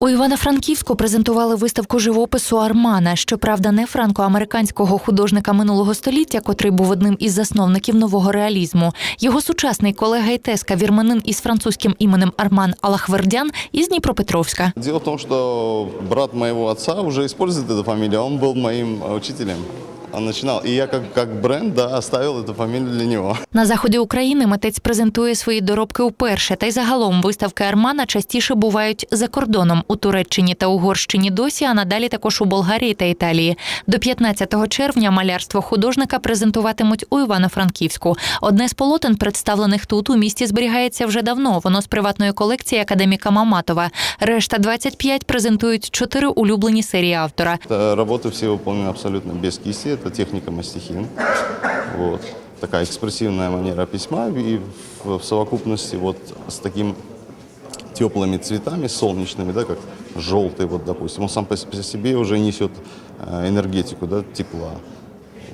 У Івано-Франківську презентували виставку живопису Армана, щоправда, не франко-американського художника минулого століття, котрий був одним із засновників нового реалізму. Його сучасний колега і теска, вірменин із французьким іменем Арман Алахвердян із Дніпропетровська. Дело в том, что брат моего отца уже использует эту фамилию, он был моим э, учителем. Он начинал. И я как, как бренд, да, оставил эту фамилию для него. На заході України митець презентує свої доробки вперше, та й загалом виставки Армана частіше бувають за кордоном у Туреччині та Угорщині досі, а надалі також у Болгарії та Італії. До 15 червня малярство художника презентуватимуть у Івано-Франківську. Одне з полотен, представлених тут у місті, зберігається вже давно. Воно з приватної колекції академіка Маматова. Решта 25 презентують чотири улюблені серії автора. Это работы все выполнены абсолютно без кисти, это техника мастихин. Вот. Такая экспрессивная манера письма и в, в совокупности вот с таким теплыми цветами, солнечными, да, как желтый, вот, допустим, он сам по с- по себе уже несет э, энергетику, да, тепла.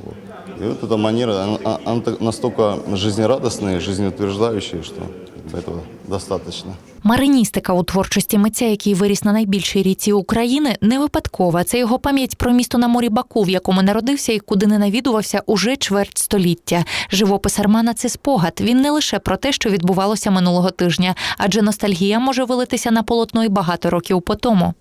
Вот. И вот эта манера, она, а- она так- настолько жизнерадостная, жизнеутверждающая, что как бы, этого достаточно. Мариністика у творчості митця, який виріс на найбільшій ріці України, не випадкова. Це його пам'ять про місто на морі Баку, в якому народився і куди не навідувався уже чверть століття. Живопис Армана це спогад. Він не лише про те, що відбувалося минулого тижня, адже ностальгія може вилитися на полотно й багато років по тому.